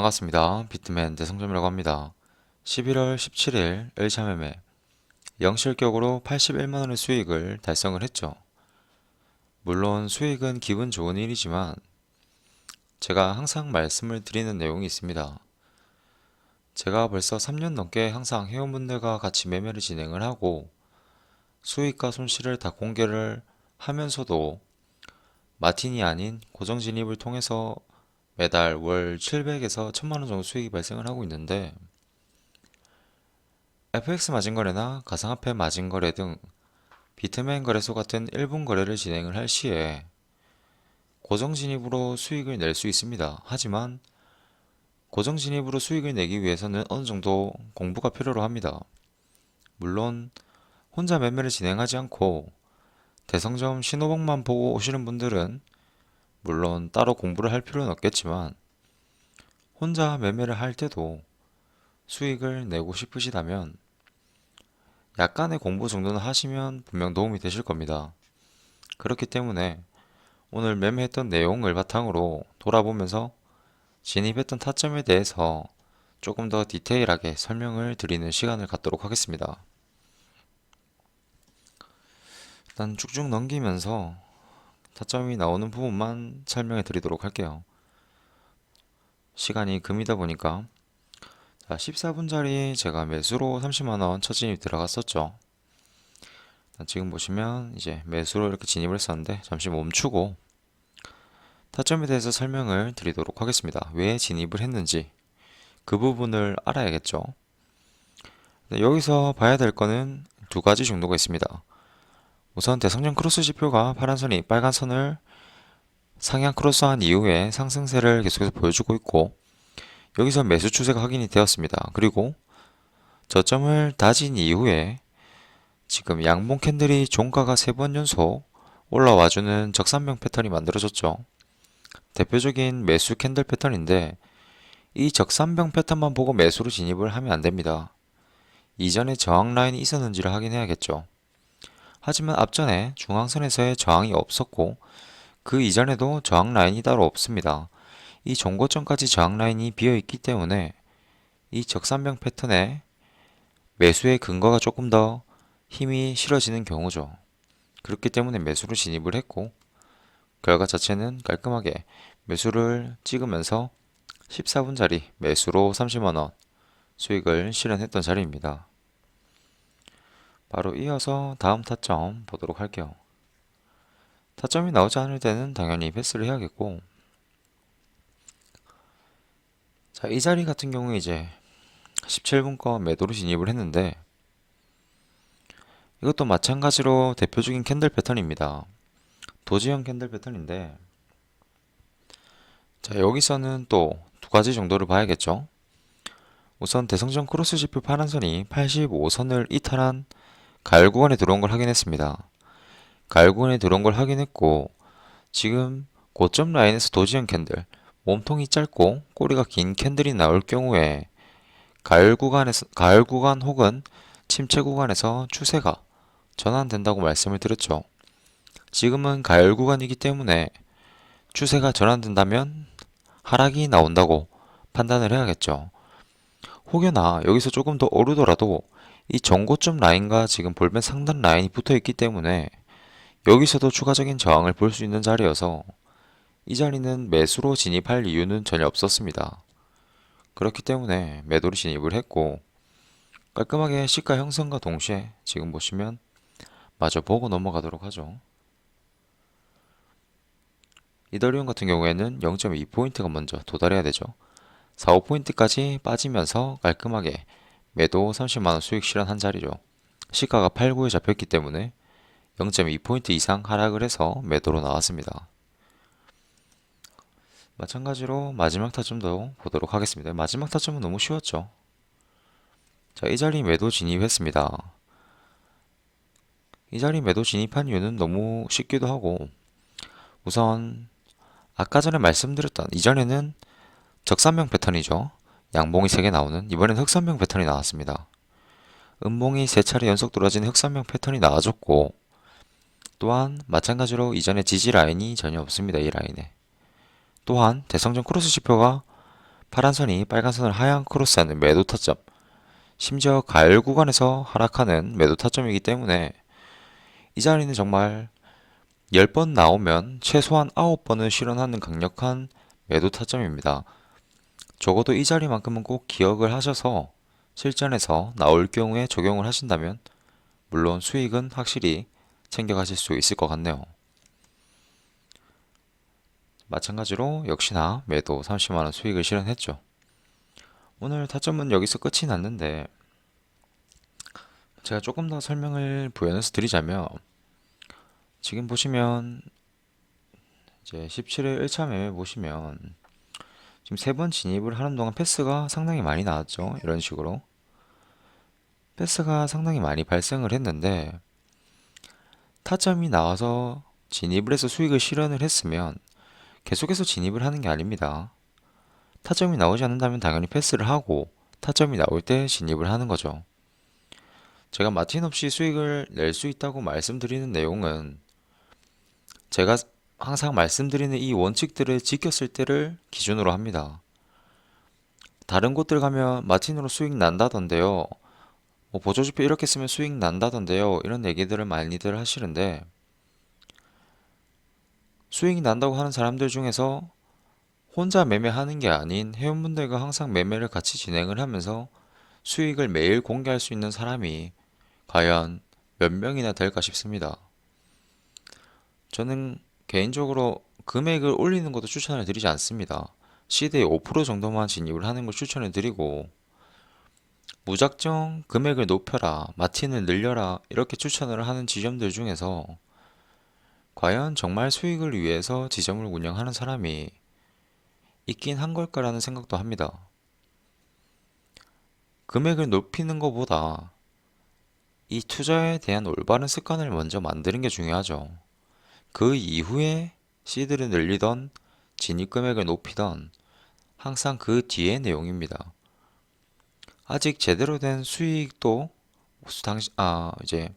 반갑습니다. 비트맨 대성점이라고 합니다. 11월 17일 1차 매매 영실격으로 81만원의 수익을 달성을 했죠. 물론 수익은 기분 좋은 일이지만 제가 항상 말씀을 드리는 내용이 있습니다. 제가 벌써 3년 넘게 항상 회원분들과 같이 매매를 진행을 하고 수익과 손실을 다 공개를 하면서도 마틴이 아닌 고정 진입을 통해서 매달 월 700에서 1000만원 정도 수익이 발생을 하고 있는데 FX 마진 거래나 가상화폐 마진 거래 등 비트맨 거래소 같은 일본 거래를 진행을 할 시에 고정 진입으로 수익을 낼 수 있습니다. 하지만 고정 진입으로 수익을 내기 위해서는 어느 정도 공부가 필요로 합니다. 물론 혼자 매매를 진행하지 않고 대성점 신호봉만 보고 오시는 분들은 물론 따로 공부를 할 필요는 없겠지만 혼자 매매를 할 때도 수익을 내고 싶으시다면 약간의 공부 정도는 하시면 분명 도움이 되실 겁니다. 그렇기 때문에 오늘 매매했던 내용을 바탕으로 돌아보면서 진입했던 타점에 대해서 조금 더 디테일하게 설명을 드리는 시간을 갖도록 하겠습니다. 일단 쭉쭉 넘기면서 타점이 나오는 부분만 설명해 드리도록 할게요. 시간이 금이다 보니까 자, 14분짜리 제가 매수로 30만원 첫 진입 들어갔었죠. 지금 보시면 이제 매수로 이렇게 진입을 했었는데 잠시 멈추고 타점에 대해서 설명을 드리도록 하겠습니다. 왜 진입을 했는지 그 부분을 알아야겠죠. 여기서 봐야 될 거는 두 가지 정도가 있습니다. 우선 대성령 크로스 지표가 파란 선이 빨간 선을 상향 크로스한 이후에 상승세를 계속해서 보여주고 있고 여기서 매수 추세가 확인이 되었습니다. 그리고 저점을 다진 이후에 지금 양봉 캔들이 종가가 세 번 연속 올라와주는 적산명 패턴이 만들어졌죠. 대표적인 매수 캔들 패턴인데 이 적산병 패턴만 보고 매수로 진입을 하면 안 됩니다. 이전에 저항 라인이 있었는지를 확인해야겠죠. 하지만 앞전에 중앙선에서의 저항이 없었고 그 이전에도 저항 라인이 따로 없습니다. 이 종고점까지 저항 라인이 비어 있기 때문에 이 적산병 패턴에 매수의 근거가 조금 더 힘이 실어지는 경우죠. 그렇기 때문에 매수로 진입을 했고 결과 자체는 깔끔하게 매수를 찍으면서 14분짜리 매수로 30만원 수익을 실현했던 자리입니다. 바로 이어서 다음 타점 보도록 할게요. 타점이 나오지 않을 때는 당연히 패스를 해야겠고 자, 이 자리 같은 경우에 이제 17분권 매도로 진입을 했는데 이것도 마찬가지로 대표적인 캔들 패턴입니다. 도지형 캔들 패턴인데 자, 여기서는 또 두 가지 정도를 봐야겠죠. 우선 대성전 크로스 지표 파란선이 85선을 이탈한 가열 구간에 들어온 걸 확인했습니다. 가열 구간에 들어온 걸 확인했고 지금 고점 라인에서 도지형 캔들 몸통이 짧고 꼬리가 긴 캔들이 나올 경우에 가열 구간에서 가열 구간 혹은 침체 구간에서 추세가 전환된다고 말씀을 드렸죠. 지금은 가열 구간이기 때문에 추세가 전환된다면 하락이 나온다고 판단을 해야겠죠. 혹여나 여기서 조금 더 오르더라도 이 정고점 라인과 지금 볼펜 상단 라인이 붙어 있기 때문에 여기서도 추가적인 저항을 볼 수 있는 자리여서 이 자리는 매수로 진입할 이유는 전혀 없었습니다. 그렇기 때문에 매도로 진입을 했고 깔끔하게 시가 형성과 동시에 지금 보시면 마저 보고 넘어가도록 하죠. 이더리움 같은 경우에는 0.2포인트가 먼저 도달해야 되죠. 4, 5포인트까지 빠지면서 깔끔하게 매도 30만원 수익 실현 한 자리죠. 시가가 8, 9에 잡혔기 때문에 0.2포인트 이상 하락을 해서 매도로 나왔습니다. 마찬가지로 마지막 타점도 보도록 하겠습니다. 마지막 타점은 너무 쉬웠죠. 자, 이 자리 매도 진입했습니다. 이 자리 매도 진입한 이유는 너무 쉽기도 하고 우선 아까 전에 말씀드렸던 이전에는 적산명 패턴이죠. 양봉이 3개 나오는 이번엔 흑산명 패턴이 나왔습니다. 음봉이 3차례 연속 떨어진 흑산명 패턴이 나와줬고 또한 마찬가지로 이전에 지지 라인이 전혀 없습니다. 이 라인에 또한 대성전 크로스 지표가 파란 선이 빨간 선을 하향 크로스하는 매도 타점, 심지어 가열 구간에서 하락하는 매도 타점이기 때문에 이 자리는 정말 10번 나오면 최소한 9번은 실현하는 강력한 매도 타점입니다. 적어도 이 자리만큼은 꼭 기억을 하셔서 실전에서 나올 경우에 적용을 하신다면 물론 수익은 확실히 챙겨가실 수 있을 것 같네요. 마찬가지로 역시나 매도 30만원 수익을 실현했죠. 오늘 타점은 여기서 끝이 났는데 제가 조금 더 설명을 부연해서 드리자면 지금 보시면 이제 17일 1차 매매 보시면 지금 세 번 진입을 하는 동안 패스가 상당히 많이 나왔죠. 이런 식으로 패스가 상당히 많이 발생을 했는데 타점이 나와서 진입을 해서 수익을 실현을 했으면 계속해서 진입을 하는 게 아닙니다. 타점이 나오지 않는다면 당연히 패스를 하고 타점이 나올 때 진입을 하는 거죠. 제가 마틴 없이 수익을 낼 수 있다고 말씀드리는 내용은 제가 항상 말씀드리는 이 원칙들을 지켰을 때를 기준으로 합니다. 다른 곳들 가면 마틴으로 수익 난다던데요. 뭐 보조지표 이렇게 쓰면 수익 난다던데요. 이런 얘기들을 많이들 하시는데 수익이 난다고 하는 사람들 중에서 혼자 매매하는 게 아닌 회원분들과 항상 매매를 같이 진행을 하면서 수익을 매일 공개할 수 있는 사람이 과연 몇 명이나 될까 싶습니다. 저는 개인적으로 금액을 올리는 것도 추천을 드리지 않습니다. 시대의 5% 정도만 진입을 하는 걸 추천을 드리고 무작정 금액을 높여라, 마틴을 늘려라 이렇게 추천을 하는 지점들 중에서 과연 정말 수익을 위해서 지점을 운영하는 사람이 있긴 한 걸까라는 생각도 합니다. 금액을 높이는 것보다 이 투자에 대한 올바른 습관을 먼저 만드는 게 중요하죠. 그 이후에 시드를 늘리던 진입 금액을 높이던 항상 그 뒤의 내용입니다. 아직 제대로 된 수익도 당시 아 이제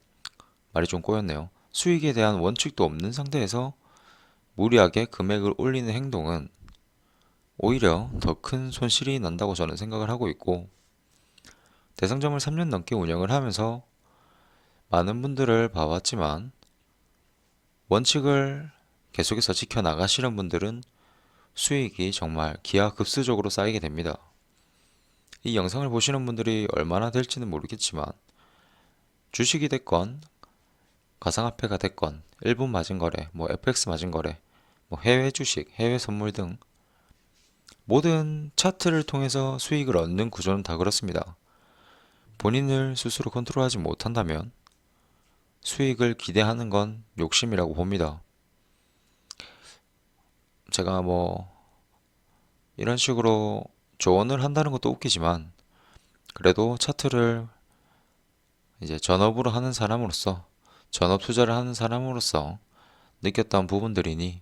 말이 좀 꼬였네요. 수익에 대한 원칙도 없는 상태에서 무리하게 금액을 올리는 행동은 오히려 더 큰 손실이 난다고 저는 생각을 하고 있고 대상점을 3년 넘게 운영을 하면서 많은 분들을 봐왔지만 원칙을 계속해서 지켜나가시는 분들은 수익이 정말 기하급수적으로 쌓이게 됩니다. 이 영상을 보시는 분들이 얼마나 될지는 모르겠지만 주식이 됐건 가상화폐가 됐건 일본 마진거래, 뭐 FX 마진거래, 뭐 해외 주식, 해외 선물 등 모든 차트를 통해서 수익을 얻는 구조는 다 그렇습니다. 본인을 스스로 컨트롤하지 못한다면 수익을 기대하는 건 욕심이라고 봅니다. 제가 뭐 이런 식으로 조언을 한다는 것도 웃기지만 그래도 차트를 이제 전업으로 하는 사람으로서 전업 투자를 하는 사람으로서 느꼈던 부분들이니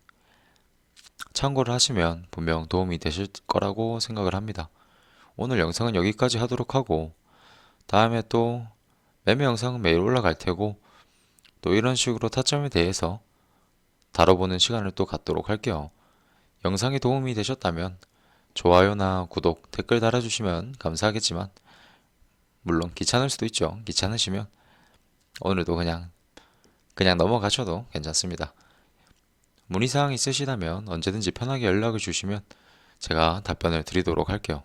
참고를 하시면 분명 도움이 되실 거라고 생각을 합니다. 오늘 영상은 여기까지 하도록 하고 다음에 또 매매 영상은 매일 올라갈 테고 또 이런 식으로 타점에 대해서 다뤄보는 시간을 또 갖도록 할게요. 영상이 도움이 되셨다면 좋아요나 구독, 댓글 달아주시면 감사하겠지만 물론 귀찮을 수도 있죠. 귀찮으시면 오늘도 그냥 그냥 넘어가셔도 괜찮습니다. 문의사항 있으시다면 언제든지 편하게 연락을 주시면 제가 답변을 드리도록 할게요.